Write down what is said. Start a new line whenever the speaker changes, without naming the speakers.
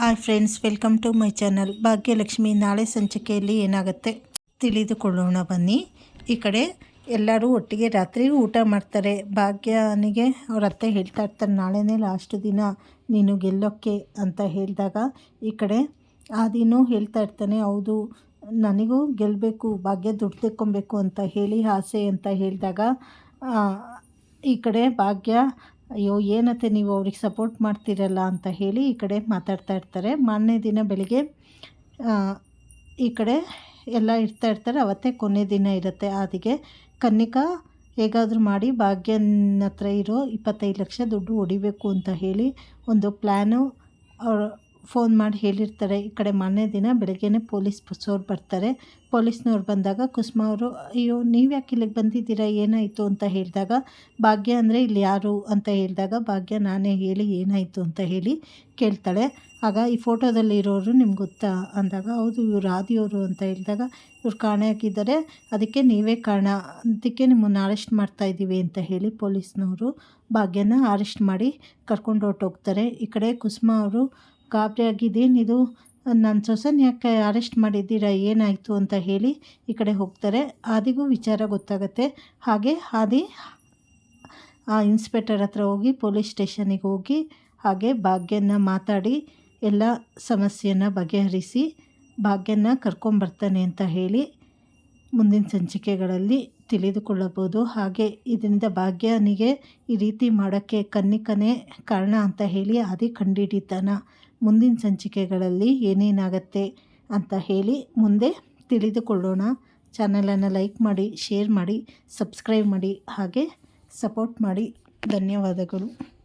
Hi friends, welcome to my channel. Bhagyalakshmi, ನಾಳೆ ಸಂಚಿಕೆಯಲ್ಲಿ ಏನಾಗುತ್ತೆ ತಿಳಿದುಕೊಳ್ಳೋಣ ಬನ್ನಿ. ಈ ಕಡೆ ಎಲ್ಲರೂ ಒಟ್ಟಿಗೆ ರಾತ್ರಿ ಊಟ ಮಾಡ್ತಾರೆ. ಭಾಗ್ಯನಿಗೆ ಅವ್ರ ಅತ್ತೆ ಹೇಳ್ತಾ ಇರ್ತಾರೆ, ನಾಳೆನೇ ಲಾಸ್ಟ್ ದಿನ ನೀನು ಗೆಲ್ಲೋಕ್ಕೆ ಅಂತ ಹೇಳಿದಾಗ ಈ ಕಡೆ ಆದಿನೂ ಹೇಳ್ತಾ ಇರ್ತಾನೆ, ಹೌದು, ನನಗೂ ಗೆಲ್ಲಬೇಕು ಭಾಗ್ಯ ದುಡ್ಡು ತೆಕ್ಕೊಬೇಕು ಅಂತ ಹೇಳಿ, ಆಸೆ ಅಂತ ಹೇಳಿದಾಗ ಈ ಕಡೆ ಭಾಗ್ಯ ಅಯ್ಯೋ, ಏನತ್ತೆ ನೀವು ಅವ್ರಿಗೆ ಸಪೋರ್ಟ್ ಮಾಡ್ತೀರಲ್ಲ ಅಂತ ಹೇಳಿ ಈ ಕಡೆ ಮಾತಾಡ್ತಾ ಇರ್ತಾರೆ. ಮಾರನೇ ದಿನ ಬೆಳಿಗ್ಗೆ ಈ ಕಡೆ ಎಲ್ಲ ಇರ್ತಾ ಇರ್ತಾರೆ. ಅವತ್ತೇ ಕೊನೆ ದಿನ ಇರುತ್ತೆ ಅದಕ್ಕೆ ಕನ್ನಿಕಾ, ಹೇಗಾದರೂ ಮಾಡಿ ಭಾಗ್ಯನ ಹತ್ರ ಇರೋ ಇಪ್ಪತ್ತೈದು ಲಕ್ಷ ದುಡ್ಡು ಹೊಡಿಬೇಕು ಅಂತ ಹೇಳಿ ಒಂದು ಪ್ಲ್ಯಾನು ಫೋನ್ ಮಾಡಿ ಹೇಳಿರ್ತಾರೆ, ಈ ಕಡೆ ಮೊನ್ನೆ ದಿನ ಬೆಳಗ್ಗೆನೇ ಪೊಲೀಸ್ ಬಸ್ಸವ್ರು ಬರ್ತಾರೆ. ಪೊಲೀಸ್ನವ್ರು ಬಂದಾಗ, ಕುಸುಮ ಅವರು, ಅಯ್ಯೋ, ನೀವು ಯಾಕೆ ಇಲ್ಲಿಗೆ ಬಂದಿದ್ದೀರಾ? ಏನಾಯಿತು? ಅಂತ ಹೇಳಿದಾಗ, ಭಾಗ್ಯ ಅಂದರೆ ಇಲ್ಲಿ ಯಾರು? ಅಂತ ಹೇಳಿದಾಗ, ಭಾಗ್ಯ, ನಾನೇ ಹೇಳಿ ಏನಾಯಿತು? ಅಂತ ಹೇಳಿ ಕೇಳ್ತಾಳೆ. ಆಗ ಈ ಫೋಟೋದಲ್ಲಿ ಇರೋರು ನಿಮ್ಗೆ ಗೊತ್ತಾ? ಅಂದಾಗ, ಹೌದು, ಇವ್ರು ಆದಿಯವರು ಅಂತ ಹೇಳಿದಾಗ, ಇವ್ರು ಕಾಣೆ ಅದಕ್ಕೆ ನೀವೇ ಕಾರಣ. ಅದಕ್ಕೆ ನಿಮ್ಮನ್ನು ಅರೆಸ್ಟ್ ಮಾಡ್ತಾಯಿದ್ದೀವಿ ಅಂತ ಹೇಳಿ ಪೊಲೀಸ್ನವರು ಭಾಗ್ಯನ ಅರೆಸ್ಟ್ ಮಾಡಿ ಕರ್ಕೊಂಡು ಹೊರಟೋಗ್ತಾರೆ. ಈ ಕಡೆ ಕುಸುಮ ಅವರು ಗಾಬರಿ ಆಗಿದ್ದೇನಿದು. ನನ್ನ ಸೊಸೆನ ಯಾಕೆ ಅರೆಸ್ಟ್ ಮಾಡಿದ್ದೀರಾ? ಏನಾಯಿತು ಅಂತ ಹೇಳಿ ಈ ಕಡೆ ಹೋಗ್ತಾರೆ. ಆದಿಗೂ ವಿಚಾರ ಗೊತ್ತಾಗತ್ತೆ. ಹಾಗೆ ಆದಿ ಆ ಇನ್ಸ್ಪೆಕ್ಟರ್ ಹತ್ರ ಹೋಗಿ ಪೊಲೀಸ್ ಸ್ಟೇಷನಿಗೆ ಹೋಗಿ ಹಾಗೆ ಭಾಗ್ಯನ ಮಾತಾಡಿ ಎಲ್ಲ ಸಮಸ್ಯೆಯನ್ನು ಬಗೆಹರಿಸಿ ಭಾಗ್ಯನ ಕರ್ಕೊಂಬರ್ತಾನೆ ಅಂತ ಹೇಳಿ ಮುಂದಿನ ಸಂಚಿಕೆಗಳಲ್ಲಿ ತಿಳಿದುಕೊಳ್ಳಬಹುದು. ಹಾಗೆ ಇದರಿಂದ ಭಾಗ್ಯನಿಗೆ ಈ ರೀತಿ ಮಾಡೋಕ್ಕೆ ಕನ್ನಿಕನೇ ಕಾರಣ ಅಂತ ಹೇಳಿ ಆದಿ ಕಂಡುಹಿಡಿತಾನ ಮುಂದಿನ ಸಂಚಿಕೆಗಳಲ್ಲಿ ಏನೇನಾಗತ್ತೆ ಅಂತ ಹೇಳಿ ಮುಂದೆ ತಿಳಿದುಕೊಳ್ಳೋಣ. ಚಾನಲನ್ನು ಲೈಕ್ ಮಾಡಿ, ಶೇರ್ ಮಾಡಿ, ಸಬ್ಸ್ಕ್ರೈಬ್ ಮಾಡಿ, ಹಾಗೆ ಸಪೋರ್ಟ್ ಮಾಡಿ. ಧನ್ಯವಾದಗಳು.